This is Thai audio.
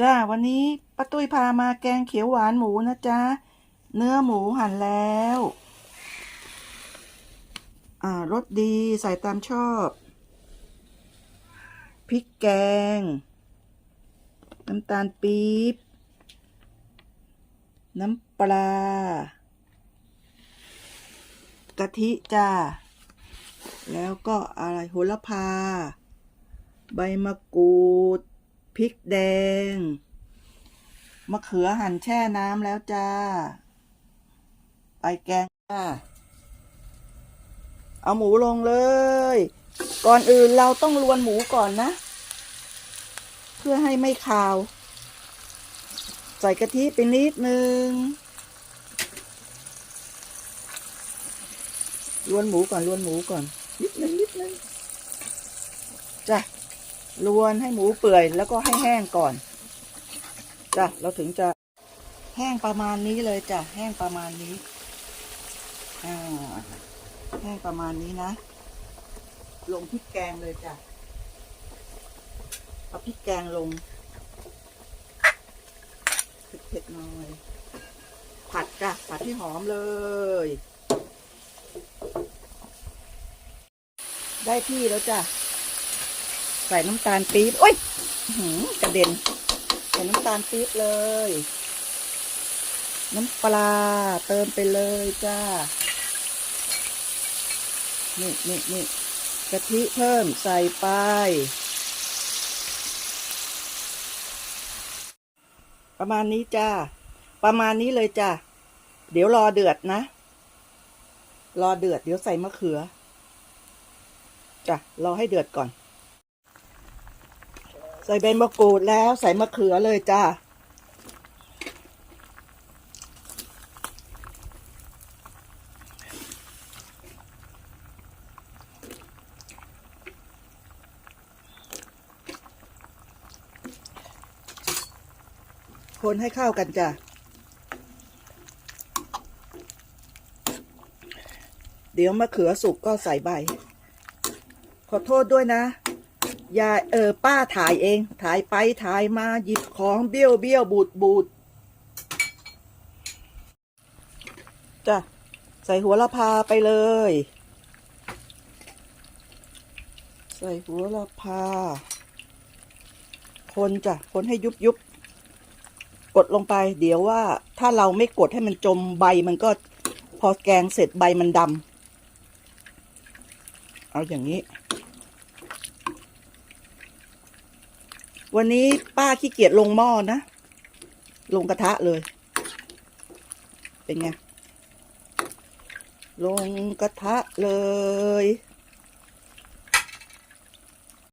จ้าวันนี้ป้าตุ้ยพามาแกงเขียวหวานหมูนะจ๊ะ เนื้อหมูหั่นแล้วอ่ารสดีใส่ตามชอบ พริกแกง น้ำตาลปี๊บ น้ำปลากะทิจ้า แล้วก็อะไรโหระพา ใบมะกรูด ริกแดง มะเขือหั่นแช่น้ำแล้วจ้า ไปแกงจ้า เอาหมูลงเลย ก่อนอื่นเราต้องลวนหมูก่อนนะ เพื่อให้ไม่คาว ใส่กะทิไปนิดนึงลวนหมูก่อนลวนหมูก่อน นิดนึงนิดนึงจ้ะ ลวนให้หมูเปื่อยแล้วก็ให้แห้งก่อนจ้ะเราถึงจะแห้งประมาณนี้เลยจ้ะแห้งประมาณนี้อ่าแห้งประมาณนี้นะ ลงพริกแกงเลยจ้ะเอาพริกแกงลงเผ็ดๆหน่อยผัดจ้ะผัดให้หอมเลย ได้ที่แล้วจ้ะ ใส่น้ำตาลปี๊บโอ้ยกระเด็น ใส่น้ำตาลปี๊บเลย น้ำปลาเติมไปเลยจ้า นี่นี่นี่กะทิเพิ่มใส่ไป ประมาณนี้จ้า ประมาณนี้เลยจ้า เดี๋ยวรอเดือดนะ รอเดือดเดี๋ยวใส่มะเขือจ้ะรอให้เดือดก่อน ส่ใบมะกรูดแล้วใส่มะเขือเลยจ้าคนให้เข้ากันจ้ะ เดี๋ยวมะเขือสุกก็ใส่ใบ ขอโทษด้วยนะ ยายเออป้าถ่ายเอง ถ่ายไปถ่ายมาหยิบของเบี้ยวเบี้ยวบูดบูดจ้ะใส่หัวละพาไปเลย ใส่หัวละพา คนจ้ะคนให้ยุบยุบกดลงไป เดี๋ยวว่าถ้าเราไม่กดให้มันจมใบมันก็พอแกงเสร็จใบมันดำเอาอย่างนี้ วันนี้ป้าขี้เกียจลงหม้อนะ ลงกระทะเลย เป็นไง ลงกระทะเลย